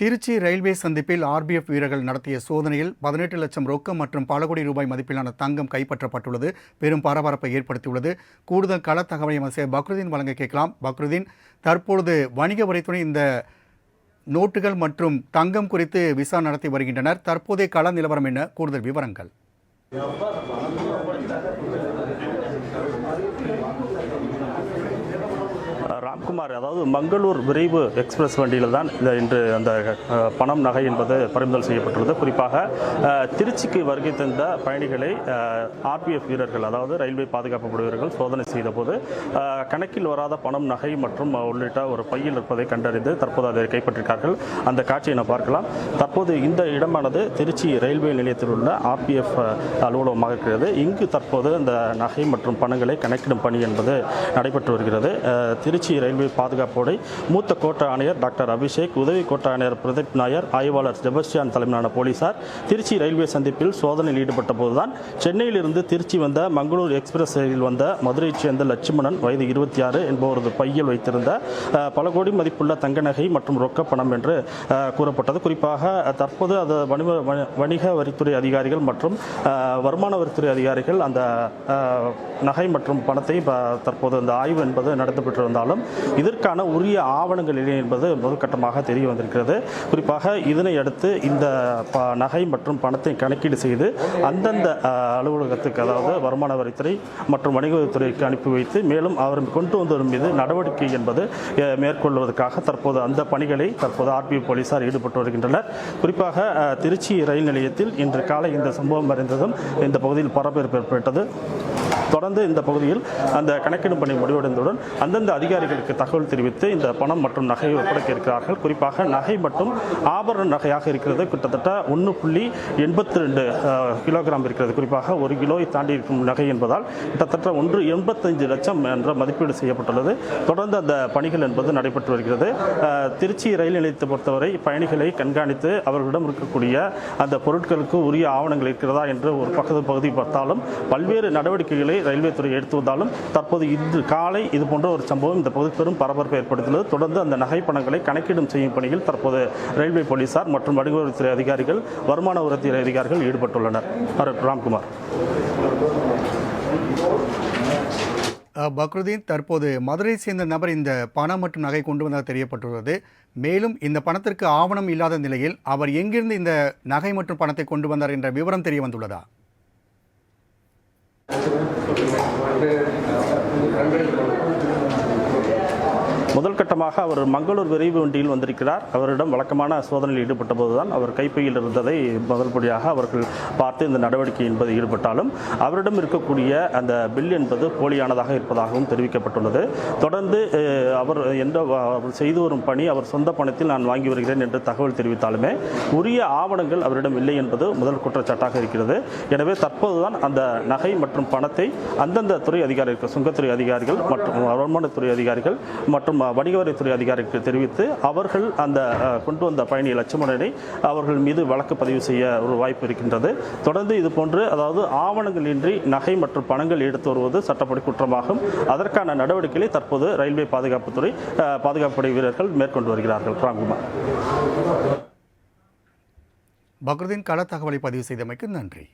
Trichy railway சந்திப்பில் RPF வீரர்கள் நடத்திய சோதனையில் பதினெட்டு லட்சம் ரொக்கம் மற்றும் பல கோடி ரூபாய் மதிப்பிலான தங்கம் கைப்பற்றப்பட்டுள்ளது. பெரும் பரபரப்பை ஏற்படுத்தியுள்ளது. கூடுதல் கள தகவலை அமைச்சர் பக்ருதீன் வழங்க கேட்கலாம். பக்ருதீன் தற்பொழுது வணிக வரித்துறை இந்த நோட்டுகள் மற்றும் தங்கம் குறித்து விசாரணை நடத்தி வருகின்றனர். தற்போதைய கள நிலவரம் என்ன? கூடுதல் விவரங்கள். ராம்குமார் அதாவது மங்களூர் விரைவு எக்ஸ்பிரஸ் வண்டியில் தான் இந்த இன்று அந்த பணம் நகை என்பது பறிமுதல் செய்யப்பட்டுள்ளது. குறிப்பாக திருச்சிக்கு வருகை தந்த பயணிகளை ஆர்பிஎஃப் வீரர்கள் அதாவது ரயில்வே பாதுகாப்பு வீரர்கள் சோதனை செய்தபோது கணக்கில் வராத பணம் நகை மற்றும் உள்ளிட்ட ஒரு பையில் இருப்பதை கண்டறிந்து தற்போது அதை கைப்பற்றிருக்கார்கள். அந்த காட்சியை நாம் பார்க்கலாம். தற்போது இந்த இடமானது திருச்சி ரயில்வே நிலையத்தில் உள்ள ஆர்பிஎஃப் அலுவலகமாக இருக்கிறது. இங்கு தற்போது இந்த நகை மற்றும் பணங்களை கணக்கிடும் பணி என்பது நடைபெற்று வருகிறது. திருச்சி தேசிய ரயில்வே பாதுகாப்போடை மூத்த கோட்ட ஆணையர் டாக்டர் அபிஷேக் உதவி கோட்ட ஆணையர் பிரதீப் நாயர் ஆய்வாளர் செபஸ்டியான் தலைமையிலான போலீசார் திருச்சி ரயில்வே சந்திப்பில் சோதனையில் ஈடுபட்ட போதுதான் சென்னையிலிருந்து திருச்சி வந்த மங்களூர் எக்ஸ்பிரஸ் ரயிலில் வந்த மதுரையைச் சேர்ந்த லட்சுமணன் வயது இருபத்தி ஆறு என்பவரது பையில் வைத்திருந்த பல கோடி மதிப்புள்ள தங்க நகை மற்றும் ரொக்க பணம் என்று கூறப்பட்டது. குறிப்பாக தற்போது அது வணிக வணிக வரித்துறை அதிகாரிகள் மற்றும் வருமான வரித்துறை அதிகாரிகள் அந்த நகை மற்றும் பணத்தை தற்போது அந்த ஆய்வு என்பது நடத்தப்பட்டிருந்தாலும் இதற்கான உரிய ஆவணங்கள் இல்லை என்பது முதற்கட்டமாக தெரிய வந்திருக்கிறது. குறிப்பாக இதனை அடுத்து இந்த ப- நகை மற்றும் பணத்தை கணக்கீடு செய்து அந்தந்த அலுவலகத்துக்கு அதாவது வருமான வரித்துறை மற்றும் வணிகத்துறைக்கு அனுப்பி வைத்து மேலும் அவர் கொண்டு வந்தவர் மீது நடவடிக்கை என்பது மேற்கொள்வதற்காக தற்போது அந்த பணிகளை தற்போது ஆர்பிஐ போலீசார் ஈடுபட்டு வருகின்றனர். குறிப்பாக திருச்சி ரயில் நிலையத்தில் இன்று காலை இந்த சம்பவம் அறிந்ததும் இந்த பகுதியில் பரபரப்பு ஏற்பட்டது. தொடர்ந்து இந்த பகுதியில் அந்த கணக்கெடும் பணி முடிவடைந்தவுடன் அந்தந்த அதிகாரிகளுக்கு தகவல் தெரிவித்து இந்த பணம் மற்றும் நகையை ஒப்படைக்க இருக்கிறார்கள். குறிப்பாக நகை மற்றும் ஆபரண நகையாக இருக்கிறது. கிட்டத்தட்ட ஒன்று புள்ளி எண்பத்தி ரெண்டு கிலோகிராம் இருக்கிறது. குறிப்பாக ஒரு கிலோவை தாண்டி இருக்கும் நகை என்பதால் கிட்டத்தட்ட ஒன்று எண்பத்தஞ்சு லட்சம் என்ற மதிப்பீடு செய்யப்பட்டுள்ளது. தொடர்ந்து அந்த பணிகள் என்பது நடைபெற்று வருகிறது. திருச்சி ரயில் நிலையத்தை பொறுத்தவரை பயணிகளை கண்காணித்து அவர்களிடம் இருக்கக்கூடிய அந்த பொருட்களுக்கு உரிய ஆவணங்கள் இருக்கிறதா என்று ஒரு பக்கத்து பகுதி பார்த்தாலும் பல்வேறு நடவடிக்கைகளை ரயில்வே துறை எடுத்து வந்தாலும் தற்போது இன்று காலை இது போன்ற ஒரு சம்பவம் இந்த பகுதி பெரும் பரபரப்பை ஏற்படுத்தியுள்ளது. தொடர்ந்து அந்த நகை பணங்களை கணக்கீடும் செய்யும் பணியில் தற்போது ரயில்வே போலீசார் மற்றும் வணிக அதிகாரிகள் வருமான வரித்துறை அதிகாரிகள் ஈடுபட்டுள்ளனர். ராம்குமார். பக்ருதீன் தற்போது மதுரை சேர்ந்த நபர் இந்த பணம் மற்றும் நகை கொண்டு வந்ததாக தெரியப்பட்டுள்ளது. மேலும் இந்த பணத்திற்கு ஆவணம் இல்லாத நிலையில் அவர் எங்கிருந்து இந்த நகை மற்றும் பணத்தை கொண்டு வந்தார் என்ற விவரம் தெரிய வந்துள்ளதா? முதல் கட்டமாக அவர் மங்களூர் விரைவு வண்டியில் வந்திருக்கிறார். அவரிடம் வழக்கமான சோதனையில் ஈடுபட்ட போதுதான் அவர் கைப்பையில் இருந்ததை முதல்படியாக அவர்கள் பார்த்து இந்த நடவடிக்கை என்பது ஈடுபட்டாலும் அவரிடம் இருக்கக்கூடிய அந்த பில் என்பது போலியானதாக இருப்பதாகவும் தெரிவிக்கப்பட்டுள்ளது. தொடர்ந்து அவர் எந்த அவர் செய்து வரும் பணி அவர் சொந்த பணத்தில் நான் வாங்கி வருகிறேன் என்று தகவல் தெரிவித்தாலுமே உரிய ஆவணங்கள் அவரிடம் இல்லை என்பது முதல் குற்றச்சாட்டாக இருக்கிறது. எனவே தற்போதுதான் அந்த நகை மற்றும் பணத்தை அந்தந்த துறை அதிகாரிகள் சுங்கத்துறை அதிகாரிகள் மற்றும் வருமானத்துறை அதிகாரிகள் மற்றும் வணிக வரித்துறை தெரிவித்து அவர்கள் அந்த கொண்டு வந்த பயணி லட்சுமணனை அவர்கள் மீது வழக்கு பதிவு செய்ய ஒரு வாய்ப்பு இருக்கின்றது. தொடர்ந்து இது போன்று அதாவது ஆவணங்கள் இன்றி நகை மற்றும் பணங்கள் எடுத்து வருவது சட்டப்படி குற்றமாகும். அதற்கான நடவடிக்கைகளை தற்போது ரயில்வே பாதுகாப்புத்துறை பாதுகாப்பு படை வீரர்கள் மேற்கொண்டு வருகிறார்கள். ராம்குமார். பக்ரதீன் கள தகவலை பதிவு செய்தமைக்கு நன்றி.